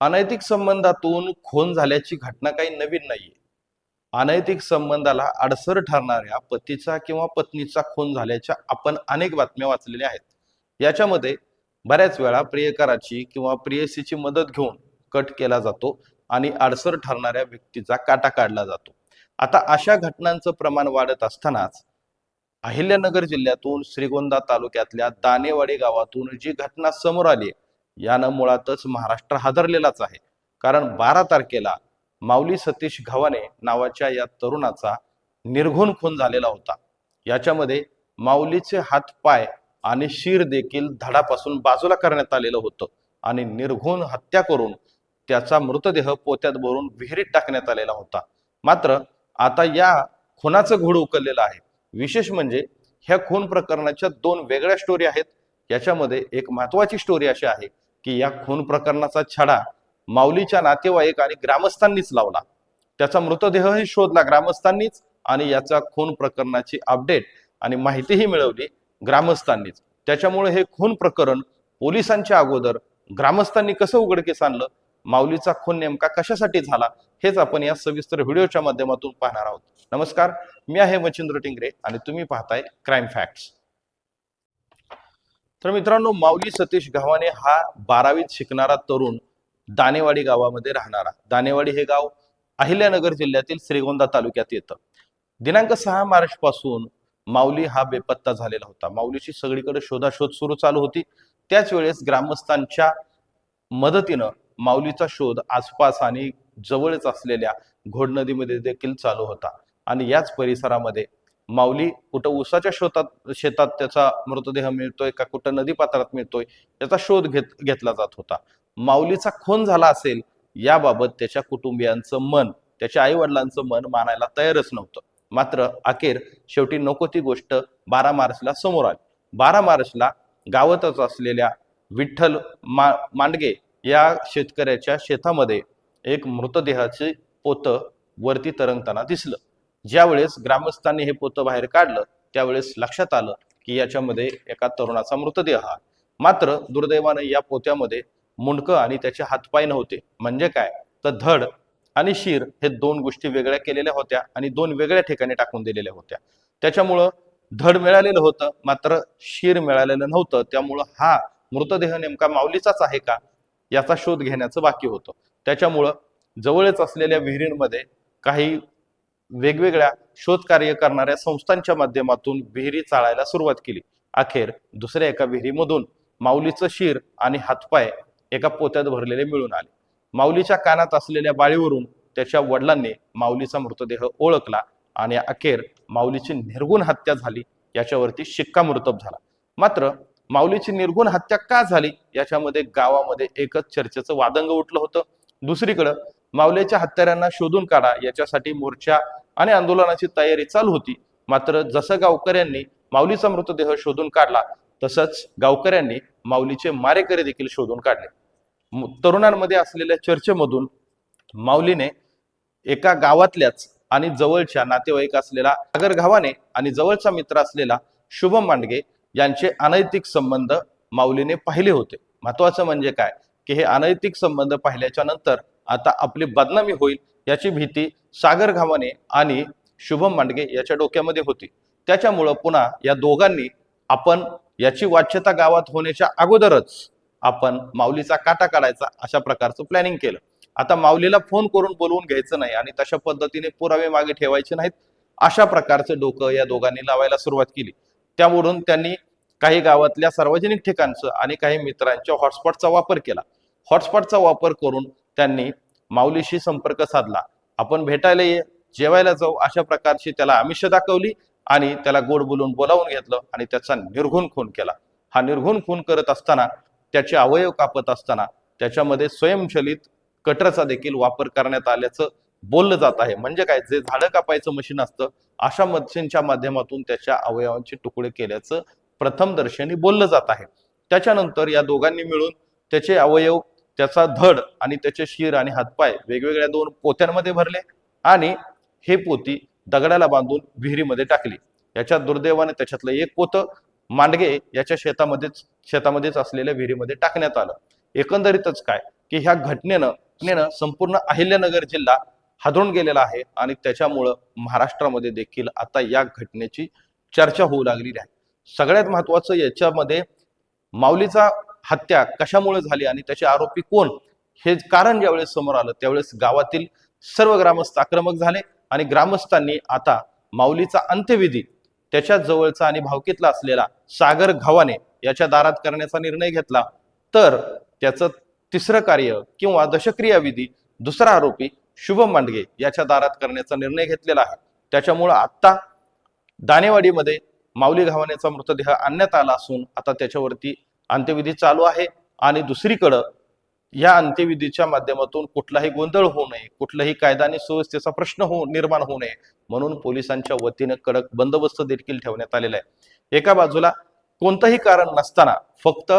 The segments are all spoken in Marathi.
अनैतिक संबंधातून खून झाल्याची घटना काही नवीन नाहीये. अनैतिक संबंधाला अडसर ठरणाऱ्या पतीचा किंवा पत्नीचा खून झाल्याच्या आपण अनेक बातम्या वाचलेल्या आहेत. याच्यामध्ये बऱ्याच वेळा प्रियकराची किंवा प्रियसीची मदत घेऊन कट केला जातो आणि अडसर ठरणाऱ्या व्यक्तीचा काटा काढला जातो. आता अशा घटनांचं प्रमाण वाढत असतानाच अहिल्यानगर जिल्ह्यातून श्रीगोंदा तालुक्यातल्या दानेवाडी गावातून जी घटना समोर आली आहे यानं मुळातच महाराष्ट्र हादरलेलाच आहे. कारण बारा तारखेला माऊली सतीश घवाने नावाच्या या तरुणाचा निर्घुण खून झालेला होता. याच्यामध्ये माऊलीचे हात पाय आणि शिर देखील धडापासून बाजूला करण्यात आलेलं होतं आणि निर्घुण हत्या करून त्याचा मृतदेह पोत्यात भरून विहिरीत टाकण्यात आलेला होता. मात्र आता या खुनाचं घोड उकललेलं आहे. विशेष म्हणजे ह्या खून प्रकरणाच्या दोन वेगळ्या स्टोरी आहेत. याच्यामध्ये एक महत्वाची स्टोरी अशी आहे की या खून प्रकरणाचा छडा माऊलीच्या नातेवाईक आणि ग्रामस्थांनीच लावला. त्याचा मृतदेहही शोधला ग्रामस्थांनीच आणि याचा खून प्रकरणाची अपडेट आणि माहितीही मिळवली ग्रामस्थांनीच. त्याच्यामुळे हे खून प्रकरण पोलिसांच्या अगोदर ग्रामस्थांनी कसं उघडकीस आणलं? माऊलीचा खून नेमका कशासाठी झाला? हेच आपण या सविस्तर व्हिडिओच्या माध्यमातून पाहणार आहोत. नमस्कार मी आहे मच्छिंद्र टिंगरे आणि तुम्ही पाहताय क्राईम फॅक्ट्स तर मित्रांनो माऊली सतीश गव्हाणे हा बारावीत शिकणारा तरुण दानेवाडी गावामध्ये राहणारा. दानेवाडी हे गाव अहिल्यानगर जिल्ह्यातील श्रीगोंदा तालुक्यात येतं. दिनांक सहा मार्च पासून माऊली हा बेपत्ता झालेला होता. माऊलीची सगळीकडे शोधाशोध सुरू चालू होती. त्याच वेळेस ग्रामस्थांच्या मदतीनं माऊलीचा शोध आसपास आणि जवळच असलेल्या घोड नदीमध्ये देखील चालू होता. आणि याच परिसरामध्ये माऊली कुठं उसाच्या शोधात शेतात त्याचा मृतदेह मिळतोय का कुठं नदी पात्रात मिळतोय याचा शोध घेत घेतला जात होता. माऊलीचा खून झाला असेल याबाबत त्याच्या कुटुंबियांचं मन त्याच्या आई वडिलांचं मन मानायला तयारच नव्हतं. मात्र अखेर शेवटी नको ती गोष्ट बारा मार्चला समोर आली. बारा मार्चला गावातच असलेल्या विठ्ठल मा मांडगे या शेतकऱ्याच्या शेतामध्ये एक मृतदेहाचे पोतं वरती तरंगताना दिसलं. ज्यावेळेस ग्रामस्थांनी हे पोतं बाहेर काढलं त्यावेळेस लक्षात आलं की याच्यामध्ये एका तरुणाचा मृतदेह हा. मात्र दुर्दैवानं या पोत्यामध्ये मुंडकं आणि त्याचे हातपाय नव्हते. म्हणजे काय? तर धड आणि शीर हे दोन गोष्टी वेगळ्या केलेल्या होत्या आणि दोन वेगळ्या ठिकाणी टाकून दिलेल्या होत्या. त्याच्यामुळं धड मिळालेलं होतं मात्र शीर मिळालेलं नव्हतं. त्यामुळं हा मृतदेह नेमका माऊलीचाच आहे का याचा शोध घेण्याचं बाकी होतं. त्याच्यामुळं जवळच असलेल्या विहिरींमध्ये काही वेगवेगळ्या शोधकार्य करणाऱ्या संस्थांच्या माध्यमातून विहिरी चाळायला सुरुवात केली. अखेर दुसऱ्या एका विहिरीमधून माऊलीचं शिर आणि हातपाय एका पोत्यात भरलेले मिळून आले. माऊलीच्या कानात असलेल्या बाळीवरून त्याच्या वडिलांनी माऊलीचा मृतदेह ओळखला आणि अखेर माऊलीची निर्गुण हत्या झाली याच्यावरती शिक्कामोर्तब झाला. मात्र माऊलीची निर्गुण हत्या का झाली याच्यामध्ये गावामध्ये एकच चर्चेचं वादंग उठलं होतं. दुसरीकडं माऊलीच्या हत्यारांना शोधून काढा याच्यासाठी मोर्चा आणि आंदोलनाची तयारी चालू होती. मात्र जसं गावकऱ्यांनी माऊलीचा मृतदेह शोधून काढला तसंच गावकऱ्यांनी माऊलीचे मारेकरी देखील शोधून काढले. तरुणांमध्ये असलेल्या चर्चेमधून माऊलीने एका गावातल्याच आणि जवळच्या नातेवाईक असलेला सागर गावाने आणि जवळचा मित्र असलेला शुभम मांडगे यांचे अनैतिक संबंध माऊलीने पाहिले होते. महत्वाचं म्हणजे काय? की हे अनैतिक संबंध पाहिल्याच्या नंतर आता आपली बदनामी होईल याची भीती सागर घामाने आणि शुभम मांडगे याच्या डोक्यामध्ये होती. त्याच्यामुळं पुन्हा या दोघांनी आपण याची वाच्यता गावात होण्याच्या अगोदरच आपण माऊलीचा काटा काढायचा अशा प्रकारचं प्लॅनिंग केलं. आता माऊलीला फोन करून बोलवून घ्यायचं नाही आणि तशा पद्धतीने पुरावे मागे ठेवायचे नाहीत अशा प्रकारचं डोकं या दोघांनी लावायला सुरुवात केली. त्यावरून त्यांनी काही गावातल्या सार्वजनिक ठिकाणचं आणि काही मित्रांच्या हॉटस्पॉटचा वापर केला. हॉटस्पॉटचा वापर करून त्यांनी माऊलीशी संपर्क साधला. आपण भेटायला ये जेवायला जाऊ अशा प्रकारची त्याला आमिष दाखवली आणि त्याला गोड बोलून बोलावून घेतलं आणि त्याचा निर्घुण खून केला. हा निर्घुण खून करत असताना त्याचे अवयव कापत असताना त्याच्यामध्ये स्वयंचलित कटरचा देखील वापर करण्यात आल्याचं बोललं जात आहे. म्हणजे काय? जे झाडं कापायचं मशीन असतं अशा मशीनच्या माध्यमातून त्याच्या अवयवांचे तुकडे केल्याचं प्रथम दर्शनी बोललं जात आहे. त्याच्यानंतर या दोघांनी मिळून त्याचे अवयव त्याचा धड आणि त्याचे शिर आणि हातपाय वेगवेगळ्या दोन पोत्यांमध्ये भरले आणि हे पोती दगडाला बांधून विहिरीमध्ये टाकली. याच्या दुर्दैवाने त्याच्यातलं एक पोतं मांडगे याच्या शेतामध्येच शेतामध्येच असलेल्या विहिरीमध्ये टाकण्यात आलं. एकंदरीतच काय? की ह्या घटनेनं घटनेनं संपूर्ण अहिल्यानगर जिल्हा हादरून गेलेला आहे आणि त्याच्यामुळं महाराष्ट्रामध्ये देखील आता या घटनेची चर्चा होऊ लागलेली आहे. सगळ्यात महत्वाचं याच्यामध्ये माऊलीचा हत्या कशामुळे झाली आणि त्याचे आरोपी कोण? हे कारण ज्यावेळेस समोर आलं त्यावेळेस गावातील सर्व ग्रामस्थ आक्रमक झाले आणि ग्रामस्थांनी आता माऊलीचा अंत्यविधी त्याच्या जवळचा आणि भावकीतला असलेला सागर घावाने याच्या दारात करण्याचा निर्णय घेतला. तर त्याचं तिसरं कार्य किंवा दशक्रिया विधी दुसरा आरोपी शुभम मांडगे याच्या दारात करण्याचा निर्णय घेतलेला आहे. त्याच्यामुळं आत्ता दानेवाडीमध्ये माऊली घावानेचा मृतदेह आणण्यात आला असून आता त्याच्यावरती अंत्यविधी चालू आहे आणि दुसरीकडं या अंत्यविधीच्या माध्यमातून कुठलाही गोंधळ होऊ नये कुठलाही कायदा आणि सुव्यवस्थेचा प्रश्न होऊ निर्माण होऊ नये म्हणून पोलिसांच्या वतीने कडक बंदोबस्त देखील ठेवण्यात आलेला आहे. एका बाजूला कोणतंही कारण नसताना फक्त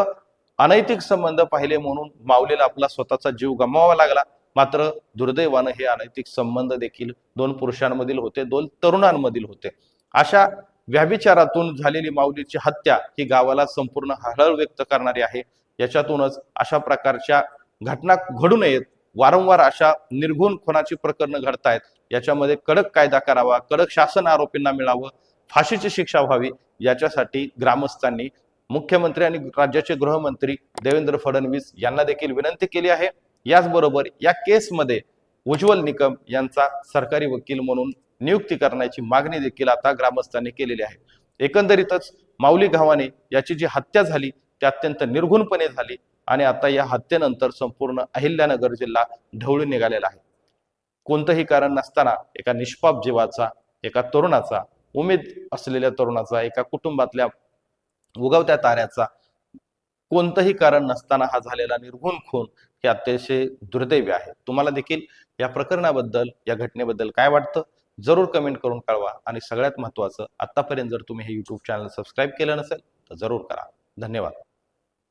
अनैतिक संबंध पाहिले म्हणून माऊलीला आपला स्वतःचा जीव गमवावा लागला मात्र दुर्दैवानं हे अनैतिक संबंध देखील दोन पुरुषांमधील होते दोन तरुणांमधील होते. अशा व्याभिचारातून झालेली माऊलीची हत्या ही गावाला संपूर्ण हळहळ व्यक्त करणारी आहे. याच्यातूनच अशा प्रकारच्या घटना घडू नयेत. वारंवार अशा निर्घुण खुनाची प्रकरणं घडतायत. याच्यामध्ये कडक कायदा करावा कडक शासन आरोपींना मिळावं फाशीची शिक्षा व्हावी याच्यासाठी ग्रामस्थांनी मुख्यमंत्री आणि राज्याचे गृहमंत्री देवेंद्र फडणवीस यांना देखील विनंती केली आहे. याचबरोबर या केसमध्ये उज्ज्वल निकम यांचा सरकारी वकील म्हणून नियुक्ती करण्याची मागणी देखील आता ग्रामस्थांनी केलेली आहे. एकंदरीतच माऊली गावाने याची जी हत्या झाली ती अत्यंत निर्घुणपणे झाली आणि आता या हत्येनंतर संपूर्ण अहिल्यानगर जिल्हा ढवळून निघालेला आहे. कोणतंही कारण नसताना एका निष्पाप जीवाचा एका तरुणाचा उमेद असलेल्या तरुणाचा एका कुटुंबातल्या उगवत्या ताऱ्याचा कोणतंही कारण नसताना हा झालेला निर्घुण खून हे अतिशय दुर्दैवी आहे. तुम्हाला देखील या प्रकरणाबद्दल या घटनेबद्दल काय वाटतं? जरूर कमेंट करून कळवा. आणि सगळ्यात महत्त्वाचं आत्तापर्यंत जर तुम्ही हे यूट्यूब चॅनल सबस्क्राईब केलं नसेल तर जरूर करा. धन्यवाद.